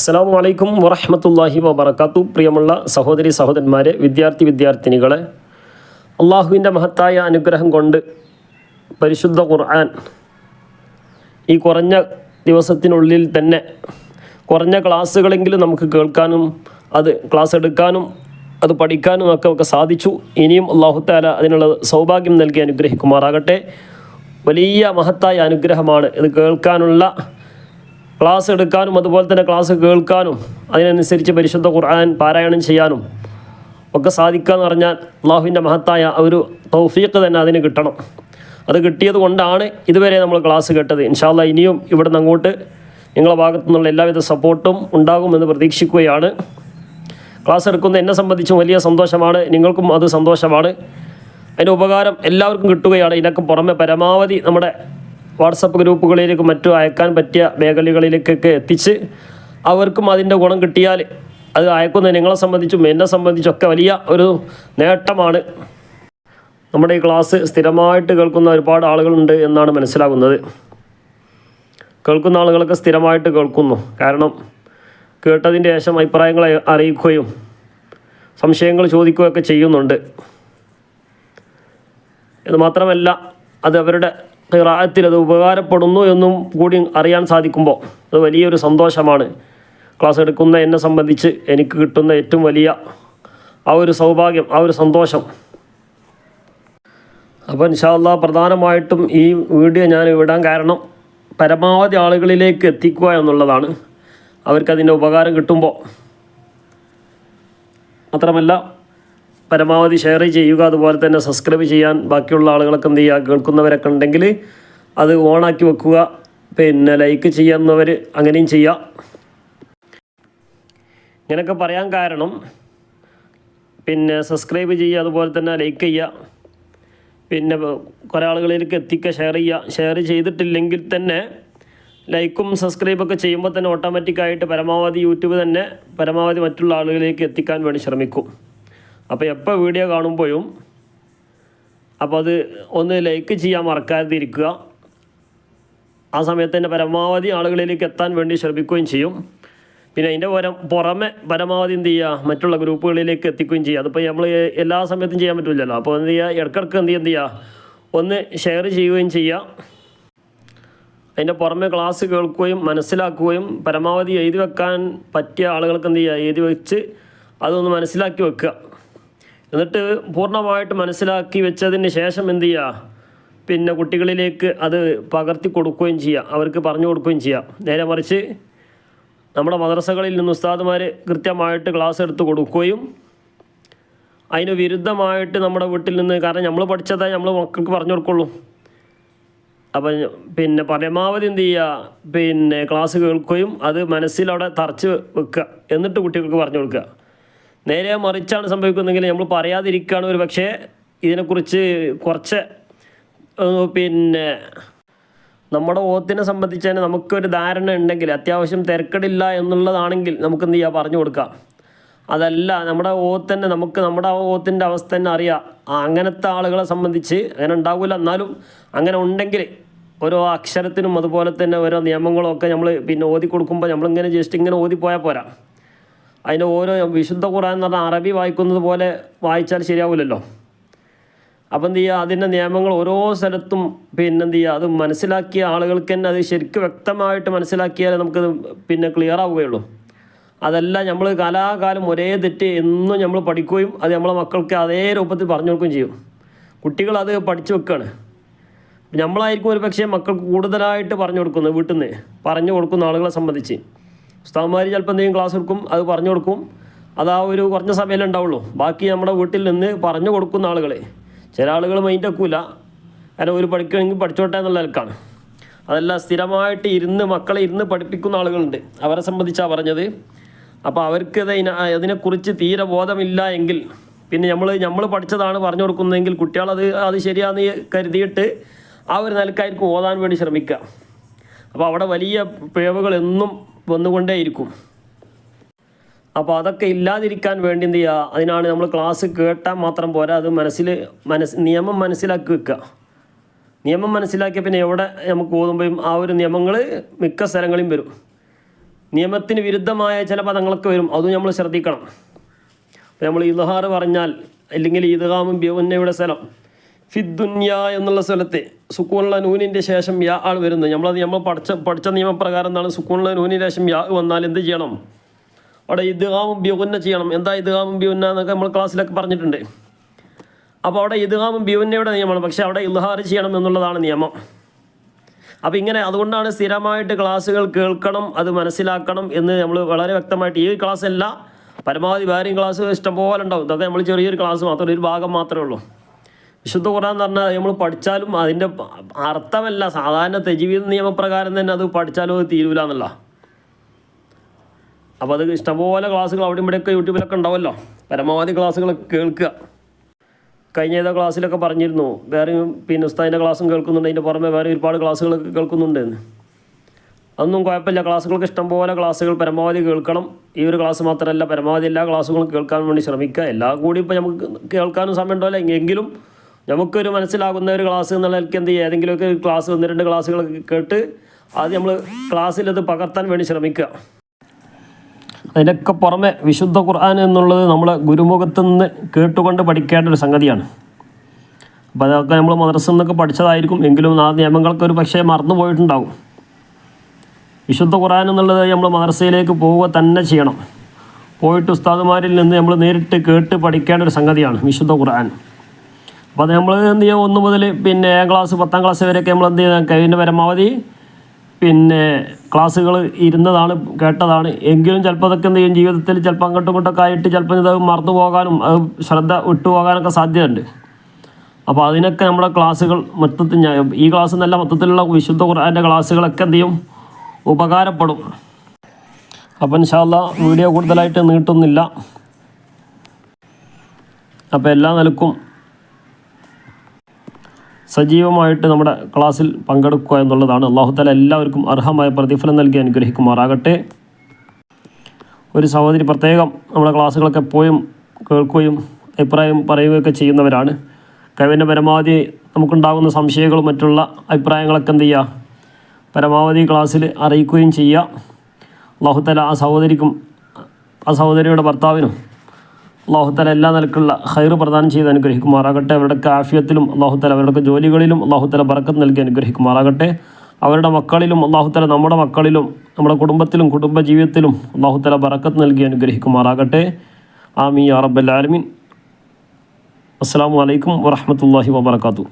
അസ്സാം വലൈക്കും വറഹമത്തല്ലാഹി വബർക്കാത്തു പ്രിയമുള്ള സഹോദരി സഹോദരന്മാരെ വിദ്യാർത്ഥി വിദ്യാർത്ഥിനികളെ അള്ളാഹുവിന്റെ മഹത്തായ അനുഗ്രഹം കൊണ്ട് പരിശുദ്ധ ഖുർആൻ ഈ കുറഞ്ഞ ദിവസത്തിനുള്ളിൽ തന്നെ കുറഞ്ഞ ക്ലാസ്സുകളെങ്കിലും നമുക്ക് കേൾക്കാനും അത് ക്ലാസ് എടുക്കാനും അത് പഠിക്കാനും ഒക്കെ ഒക്കെ സാധിച്ചു. ഇനിയും അള്ളാഹുത്താല അതിനുള്ള സൗഭാഗ്യം നൽകി അനുഗ്രഹിക്കുമാറാകട്ടെ. വലിയ മഹത്തായ അനുഗ്രഹമാണ് ഇത് കേൾക്കാനുള്ള ക്ലാസ് എടുക്കാനും അതുപോലെ തന്നെ ക്ലാസ് കേൾക്കാനും അതിനനുസരിച്ച് പരിശുദ്ധ ഖുർആൻ പാരായണം ചെയ്യാനും ഒക്കെ സാധിക്കുക എന്ന് പറഞ്ഞാൽ അള്ളാഹുവിന്റെ മഹത്തായ ഒരു തൗഫീഖ് തന്നെ അതിന് കിട്ടണം. അത് കിട്ടിയത് കൊണ്ടാണ് ഇതുവരെ നമ്മൾ ക്ലാസ് കേട്ടത്. ഇൻഷാല്ല ഇനിയും ഇവിടുന്ന് അങ്ങോട്ട് നിങ്ങളുടെ ഭാഗത്തു നിന്നുള്ള എല്ലാവിധ സപ്പോർട്ടും ഉണ്ടാകുമെന്ന് പ്രതീക്ഷിക്കുകയാണ്. ക്ലാസ് എടുക്കുന്ന എന്നെ സംബന്ധിച്ചും വലിയ സന്തോഷമാണ്. നിങ്ങൾക്കും അത് സന്തോഷമാണ്. അതിന്റെ ഉപകാരം എല്ലാവർക്കും കിട്ടുകയാണ്. ഇതിനൊക്കെ പുറമെ പരമാവധി നമ്മുടെ വാട്സപ്പ് ഗ്രൂപ്പുകളിലേക്കും മറ്റും അയക്കാൻ പറ്റിയ മേഖലകളിലേക്കൊക്കെ എത്തിച്ച് അവർക്കും അതിന്റെ ഗുണം കിട്ടിയാൽ അത് അയക്കുന്ന നിങ്ങളെ സംബന്ധിച്ചും എന്നെ സംബന്ധിച്ചൊക്കെ വലിയ ഒരു നേട്ടമാണ്. നമ്മുടെ ഈ ക്ലാസ് സ്ഥിരമായിട്ട് കേൾക്കുന്ന ഒരുപാട് ആളുകളുണ്ട് എന്നാണ് മനസ്സിലാകുന്നത്. കേൾക്കുന്ന ആളുകളൊക്കെ സ്ഥിരമായിട്ട് കേൾക്കുന്നു. കാരണം കേട്ടതിന്റെ ശേഷം അഭിപ്രായങ്ങൾ അറിയിക്കുകയും സംശയങ്ങൾ ചോദിക്കുകയൊക്കെ ചെയ്യുന്നുണ്ട്. ഇത് മാത്രമല്ല അത് അവരുടെ ഖിറാഅത്തിൽ അത് ഉപകാരപ്പെടുന്നു എന്നും കൂടി അറിയാൻ സാധിക്കുമ്പോൾ അത് വലിയൊരു സന്തോഷമാണ്. ക്ലാസ് എടുക്കുന്ന എന്നെ സംബന്ധിച്ച് എനിക്ക് കിട്ടുന്ന ഏറ്റവും വലിയ ആ ഒരു സൗഭാഗ്യം ആ ഒരു സന്തോഷം. അപ്പോൾ ഇൻഷാല്ല പ്രധാനമായിട്ടും ഈ വീഡിയോ ഞാൻ വിടാൻ കാരണം പരമാവധി ആളുകളിലേക്ക് എത്തിക്കുക എന്നുള്ളതാണ്. അവർക്കതിന്റെ ഉപകാരം കിട്ടുമ്പോൾ. മാത്രമല്ല പരമാവധി ഷെയർ ചെയ്യുക അതുപോലെ തന്നെ സബ്സ്ക്രൈബ് ചെയ്യാൻ ബാക്കിയുള്ള ആളുകളൊക്കെ എന്ത് ചെയ്യുക കേൾക്കുന്നവരൊക്കെ ഉണ്ടെങ്കിൽ അത് ഓണാക്കി വെക്കുക പിന്നെ ലൈക്ക് ചെയ്യുന്നവർ അങ്ങനെയും ചെയ്യുക. ഇങ്ങനെയൊക്കെ പറയാൻ കാരണം പിന്നെ സബ്സ്ക്രൈബ് ചെയ്യുക അതുപോലെ തന്നെ ലൈക്ക് ചെയ്യുക പിന്നെ കുറേ ആളുകളിലേക്ക് എത്തിക്കുക ഷെയർ ചെയ്യുക. ഷെയർ ചെയ്തിട്ടില്ലെങ്കിൽ തന്നെ ലൈക്കും സബ്സ്ക്രൈബൊക്കെ ചെയ്യുമ്പോൾ തന്നെ ഓട്ടോമാറ്റിക്കായിട്ട് പരമാവധി യൂട്യൂബ് തന്നെ പരമാവധി മറ്റുള്ള ആളുകളിലേക്ക് എത്തിക്കാൻ വേണ്ടി ശ്രമിക്കും. അപ്പോൾ എപ്പോൾ വീഡിയോ കാണുമ്പോഴും അപ്പോൾ അത് ഒന്ന് ലൈക്ക് ചെയ്യാൻ മറക്കാതിരിക്കുക. ആ സമയത്ത് തന്നെ പരമാവധി ആളുകളിലേക്ക് എത്താൻ വേണ്ടി ശ്രമിക്കുകയും ചെയ്യും. പിന്നെ അതിന്റെ പുറം പുറമെ പരമാവധി എന്ത് ചെയ്യുക? മറ്റുള്ള ഗ്രൂപ്പുകളിലേക്ക് എത്തിക്കുകയും ചെയ്യുക. അതിപ്പോൾ നമ്മൾ എല്ലാ സമയത്തും ചെയ്യാൻ പറ്റില്ലല്ലോ അപ്പോൾ എന്ത് ചെയ്യുക? ഇടക്കിടക്ക് എന്ത് എന്ത് ചെയ്യുക? ഒന്ന് ഷെയർ ചെയ്യുകയും ചെയ്യുക. അതിന്റെ പുറമെ ക്ലാസ് കേൾക്കുകയും മനസ്സിലാക്കുകയും പരമാവധി എഴുതി വെക്കാൻ പറ്റിയ ആളുകൾക്ക് എന്ത് ചെയ്യുക? എഴുതി വെച്ച് അതൊന്ന് മനസ്സിലാക്കി വെക്കുക. എന്നിട്ട് പൂർണമായിട്ട് മനസ്സിലാക്കി വെച്ചതിന് ശേഷം എന്ത് ചെയ്യുക പിന്നെ കുട്ടികളിലേക്ക് അത് പകർത്തി കൊടുക്കുകയും ചെയ്യുക അവർക്ക് പറഞ്ഞു കൊടുക്കുകയും ചെയ്യുക നേരെ മറിച്ച് നമ്മുടെ മദ്രസകളിൽ നിന്ന് ഉസ്താദുമാർ കൃത്യമായിട്ട് ക്ലാസ് എടുത്ത് കൊടുക്കുകയും അതിന് വിരുദ്ധമായിട്ട് നമ്മുടെ വീട്ടിൽ നിന്ന് കാരണം നമ്മൾ പഠിച്ചതായി നമ്മൾ മക്കൾക്ക് പറഞ്ഞു കൊടുക്കുള്ളൂ. അപ്പം പിന്നെ പരമാവധി എന്ത് ചെയ്യുക പിന്നെ ക്ലാസ് കേൾക്കുകയും അത് മനസ്സിലവിടെ തറച്ച് വെക്കുക. എന്നിട്ട് കുട്ടികൾക്ക് പറഞ്ഞു കൊടുക്കുക. നേരെ മറിച്ചാണ് സംഭവിക്കുന്നതെങ്കിൽ നമ്മൾ പറയാതിരിക്കുകയാണ് ഒരു പക്ഷേ ഇതിനെക്കുറിച്ച് കുറച്ച് പിന്നെ നമ്മുടെ ഓത്തിനെ സംബന്ധിച്ച് തന്നെ നമുക്കൊരു ധാരണ ഉണ്ടെങ്കിൽ അത്യാവശ്യം തിരക്കടില്ല എന്നുള്ളതാണെങ്കിൽ നമുക്ക് എന്ത് ചെയ്യാം? പറഞ്ഞു കൊടുക്കാം. അതല്ല നമ്മുടെ ഓത്ത് തന്നെ നമുക്ക് നമ്മുടെ ഓത്തിന്റെ അവസ്ഥ തന്നെ അറിയാം. അങ്ങനത്തെ ആളുകളെ സംബന്ധിച്ച് അങ്ങനെ ഉണ്ടാവില്ല എന്നാലും അങ്ങനെ ഉണ്ടെങ്കിൽ ഓരോ അക്ഷരത്തിനും അതുപോലെ തന്നെ ഓരോ നിയമങ്ങളൊക്കെ നമ്മൾ പിന്നെ ഓതി കൊടുക്കുമ്പോൾ നമ്മളിങ്ങനെ ജസ്റ്റ് ഇങ്ങനെ ഓതി പോയാൽ പോരാ. അതിന്റെ ഓരോ വിശുദ്ധ ഖുറാൻ എന്ന് പറഞ്ഞാൽ അറബി വായിക്കുന്നത് പോലെ വായിച്ചാൽ ശരിയാവില്ലല്ലോ. അപ്പം എന്ത് ചെയ്യുക? അതിന്റെ നിയമങ്ങൾ ഓരോ സ്ഥലത്തും പിന്നെ എന്ത് ചെയ്യുക? അത് മനസ്സിലാക്കിയ ആളുകൾക്ക് തന്നെ അത് ശരിക്കും വ്യക്തമായിട്ട് മനസ്സിലാക്കിയാലേ നമുക്കത് പിന്നെ ക്ലിയർ ആവുകയുള്ളൂ. അതല്ല നമ്മൾ കാലാകാലം ഒരേ തെറ്റ് എന്നും നമ്മൾ പഠിക്കുകയും അത് നമ്മളെ മക്കൾക്ക് അതേ രൂപത്തിൽ പറഞ്ഞു കൊടുക്കുകയും ചെയ്യും. കുട്ടികൾ അത് പഠിച്ചു വെക്കുകയാണ്. നമ്മളായിരിക്കും ഒരു പക്ഷേ മക്കൾക്ക് കൂടുതലായിട്ട് പറഞ്ഞു കൊടുക്കുന്നത് വീട്ടിൽ നിന്ന്. പറഞ്ഞു കൊടുക്കുന്ന ആളുകളെ സംബന്ധിച്ച്. ഉസ്താവന്മാർ ചിലപ്പോൾ എന്തെങ്കിലും ക്ലാസ് എടുക്കും അത് പറഞ്ഞു കൊടുക്കും. അത് ആ ഒരു കുറഞ്ഞ സമയമല്ലേ ഉണ്ടാവുള്ളൂ. ബാക്കി നമ്മുടെ വീട്ടിൽ നിന്ന് പറഞ്ഞു കൊടുക്കുന്ന ആളുകൾ ചില ആളുകൾ മൈൻഡ് വെക്കൂല. കാരണം ഒരു പഠിക്കണമെങ്കിൽ പഠിച്ചോട്ടെ എന്നുള്ള നിലക്കാണ്. അതല്ല സ്ഥിരമായിട്ട് ഇരുന്ന് മക്കളെ ഇരുന്ന് പഠിപ്പിക്കുന്ന ആളുകളുണ്ട്. അവരെ സംബന്ധിച്ചാണ് പറഞ്ഞത്. അപ്പോൾ അവർക്ക് അതിനെ അതിനെക്കുറിച്ച് തീരെ ബോധമില്ല എങ്കിൽ പിന്നെ നമ്മൾ നമ്മൾ പഠിച്ചതാണ് പറഞ്ഞു കൊടുക്കുന്നതെങ്കിൽ കുട്ടികളത് അത് ശരിയാണെന്ന് കരുതിയിട്ട് ആ ഒരു നിലക്കായിരിക്കും ഓതാൻ വേണ്ടി ശ്രമിക്കുക. അപ്പോൾ അവിടെ വലിയ പിഴവുകൾ എന്നും വന്നുകൊണ്ടേയിരിക്കും. അപ്പോൾ അതൊക്കെ ഇല്ലാതിരിക്കാൻ വേണ്ടി എന്ത് ചെയ്യുക അതിനാണ് നമ്മൾ ക്ലാസ് കേട്ടാൽ മാത്രം പോരാ. അത് മനസ്സിൽ മനസ്സ് നിയമം മനസ്സിലാക്കി വെക്കുക നിയമം മനസ്സിലാക്കിയ പിന്നെ എവിടെ നമുക്ക് ഓതുമ്പോഴും ആ ഒരു നിയമങ്ങൾ മിക്ക സ്ഥലങ്ങളിലും വരും. നിയമത്തിന് വിരുദ്ധമായ ചില പദങ്ങളൊക്കെ വരും. അതും നമ്മൾ ശ്രദ്ധിക്കണം. അപ്പോൾ നമ്മൾ ഇൽഹാർ പറഞ്ഞാൽ അല്ലെങ്കിൽ ഈദ്ഗാമും ബിയുന്നയുടെ സ്ഥലം. ഫിദ്ദുന്യ എന്നുള്ള സ്ഥലത്ത് സുക്കൂണുള്ള നൂനിന്റെ ശേഷം യാ ആൾ വരുന്നത് നമ്മളത് നമ്മൾ പഠിച്ച പഠിച്ച നിയമപ്രകാരം എന്താണ്? സുക്കൂണുള്ള നൂനിന്റെ ശേഷം യാ വന്നാൽ എന്ത് ചെയ്യണം? അവിടെ ഇദ്ഗാമും ബിയുന്ന ചെയ്യണം. എന്താ ഇദ്ഗാമും ബിയുന്ന എന്നൊക്കെ നമ്മൾ ക്ലാസ്സിലൊക്കെ പറഞ്ഞിട്ടുണ്ട്. അപ്പോൾ അവിടെ ഇദ്ഗാമും ബിയുന്നയുടെ നിയമമാണ്. പക്ഷേ അവിടെ ഇൽഹാർ ചെയ്യണം എന്നുള്ളതാണ് നിയമം. അപ്പോൾ ഇങ്ങനെ അതുകൊണ്ടാണ് സ്ഥിരമായിട്ട് ക്ലാസ്സുകൾ കേൾക്കണം അത് മനസ്സിലാക്കണം എന്ന് നമ്മൾ വളരെ വ്യക്തമായിട്ട് ഈ ക്ലാസ് അല്ല പരമാവധി വേറെയും ക്ലാസ് ഇഷ്ടംപോലെ ഉണ്ടാവും. അതൊക്കെ നമ്മൾ ചെറിയൊരു ക്ലാസ് മാത്രമേ ഒരു ഭാഗം മാത്രമേ ഉള്ളൂ. വിശുദ്ധ ഖുറാൻ എന്ന് പറഞ്ഞാൽ നമ്മൾ പഠിച്ചാലും അതിന്റെ അർത്ഥമല്ല. സാധാരണ തെജീവിത നിയമപ്രകാരം തന്നെ അത് പഠിച്ചാലും അത് തീരൂല എന്നല്ല അപ്പോൾ അത് ഇഷ്ടംപോലെ ക്ലാസ്സുകൾ അവിടെ ഇവിടെയൊക്കെ യൂട്യൂബിലൊക്കെ ഉണ്ടാവുമല്ലോ പരമാവധി ക്ലാസ്സുകളൊക്കെ കേൾക്കുക. കഴിഞ്ഞ ഏതോ ക്ലാസ്സിലൊക്കെ പറഞ്ഞിരുന്നു. വേറെ പിന്നെ ഉസ്താദിന്റെ ക്ലാസ്സും കേൾക്കുന്നുണ്ട്. അതിന്റെ പുറമെ വേറെ ഒരുപാട് ക്ലാസ്സുകളൊക്കെ കേൾക്കുന്നുണ്ട് എന്ന് അതൊന്നും കുഴപ്പമില്ല. ക്ലാസ്സുകൾക്ക് ഇഷ്ടംപോലെ ക്ലാസ്സുകൾ പരമാവധി കേൾക്കണം. ഈ ഒരു ക്ലാസ് മാത്രമല്ല പരമാവധി എല്ലാ ക്ലാസ്സുകളും കേൾക്കാൻ വേണ്ടി ശ്രമിക്കുക. എല്ലാം കൂടി ഇപ്പോൾ നമുക്ക് കേൾക്കാനും സമയം ഉണ്ടാവില്ല എങ്കിലും നമുക്കൊരു മനസ്സിലാകുന്ന ഒരു ക്ലാസ് എന്നുള്ള നിലയ്ക്ക് എന്ത് ചെയ്യുക ഏതെങ്കിലുമൊക്കെ ക്ലാസ് ഒന്ന് രണ്ട് ക്ലാസ്സുകളൊക്കെ കേട്ട് അത് നമ്മൾ ക്ലാസ്സിൽ അത് പകർത്താൻ വേണ്ടി ശ്രമിക്കുക. അതിനൊക്കെ പുറമെ വിശുദ്ധ ഖുർആൻ എന്നുള്ളത് നമ്മൾ ഗുരുമുഖത്ത് നിന്ന് കേട്ടുകൊണ്ട് പഠിക്കേണ്ട ഒരു സംഗതിയാണ്. അപ്പോൾ അതൊക്കെ നമ്മൾ മദ്രസ നിന്നൊക്കെ പഠിച്ചതായിരിക്കും. എങ്കിലും ആ നിയമങ്ങൾക്ക് ഒരു പക്ഷേ മറന്നു പോയിട്ടുണ്ടാകും വിശുദ്ധ ഖുർആൻ എന്നുള്ളത് നമ്മൾ മദ്രസയിലേക്ക് പോവുക തന്നെ ചെയ്യണം. പോയിട്ട് ഉസ്താദുമാരിൽ നിന്ന് നമ്മൾ നേരിട്ട് കേട്ട് പഠിക്കേണ്ട ഒരു സംഗതിയാണ് വിശുദ്ധ ഖുർആൻ. അപ്പോൾ അത് നമ്മൾ എന്ത് ചെയ്യുക ഒന്ന് മുതൽ പിന്നെ ഏഴാം ക്ലാസ് പത്താം ക്ലാസ് വരെയൊക്കെ നമ്മൾ എന്ത് ചെയ്യുക കഴിവിന്റെ പരമാവധി പിന്നെ ക്ലാസ്സുകൾ ഇരുന്നതാണ് കേട്ടതാണ്. എങ്കിലും ചിലപ്പോൾ അതൊക്കെ എന്ത് ചെയ്യും? ജീവിതത്തിൽ ചിലപ്പോൾ അങ്ങോട്ടും ഇങ്ങോട്ടൊക്കെ ആയിട്ട് ചിലപ്പോൾ ഇത് മറന്നു പോകാനും അത് ശ്രദ്ധ വിട്ടുപോകാനൊക്കെ സാധ്യതയുണ്ട്. അപ്പോൾ അതിനൊക്കെ നമ്മുടെ ക്ലാസ്സുകൾ മൊത്തത്തിൽ ഈ ക്ലാസ് നല്ല മൊത്തത്തിലുള്ള വിശുദ്ധ ഖുർആന്റെ ക്ലാസ്സുകളൊക്കെ എന്ത് ചെയ്യും? ഉപകാരപ്പെടും. അപ്പം ഇൻഷാല്ല വീഡിയോ കൂടുതലായിട്ട് നീട്ടുന്നില്ല. അപ്പോൾ എല്ലാ നിലക്കും സജീവമായിട്ട് നമ്മുടെ ക്ലാസ്സിൽ പങ്കെടുക്കുക എന്നുള്ളതാണ്. അള്ളാഹുത്തല എല്ലാവർക്കും അർഹമായ പ്രതിഫലം നൽകി അനുഗ്രഹിക്കുമാറാകട്ടെ. ഒരു സഹോദരി പ്രത്യേകം നമ്മുടെ ക്ലാസ്സുകളൊക്കെ പോയും കേൾക്കുകയും അഭിപ്രായം പറയുകയൊക്കെ ചെയ്യുന്നവരാണ്. കഴിവിന്റെ പരമാവധി നമുക്കുണ്ടാകുന്ന സംശയങ്ങളും മറ്റുള്ള അഭിപ്രായങ്ങളൊക്കെ എന്ത് ചെയ്യുക? പരമാവധി ക്ലാസ്സിൽ അറിയിക്കുകയും ചെയ്യുക. അള്ളാഹുത്തല ആ സഹോദരിക്കും ആ സഹോദരിയുടെ ഭർത്താവിനും അള്ളാഹുത്തല എല്ലാ നിലക്കുള്ള ഹൈർ പ്രദാനം ചെയ്ത് അനുഗ്രഹിക്കുമാറാകട്ടെ. അവരുടെ ആഫിയത്തിലും അള്ളാഹുത്തല അവരുടെ ജോലികളിലും അള്ളാഹുത്തല ബറക്കത്ത് നൽകി അനുഗ്രഹിക്കുമാറാകട്ടെ. അവരുടെ മക്കളിലും അള്ളാഹുത്തല നമ്മുടെ മക്കളിലും നമ്മുടെ കുടുംബത്തിലും കുടുംബ ജീവിതത്തിലും അള്ളാഹുത്തല ബറക്കത്ത് നൽകി അനുഗ്രഹിക്കുമാറാകട്ടെ. ആമി യാ റബ്ബൽ ആലമീൻ. അസ്സാം വലൈക്കും വറഹമത്തല്ലാഹി വാബർക്കാത്തു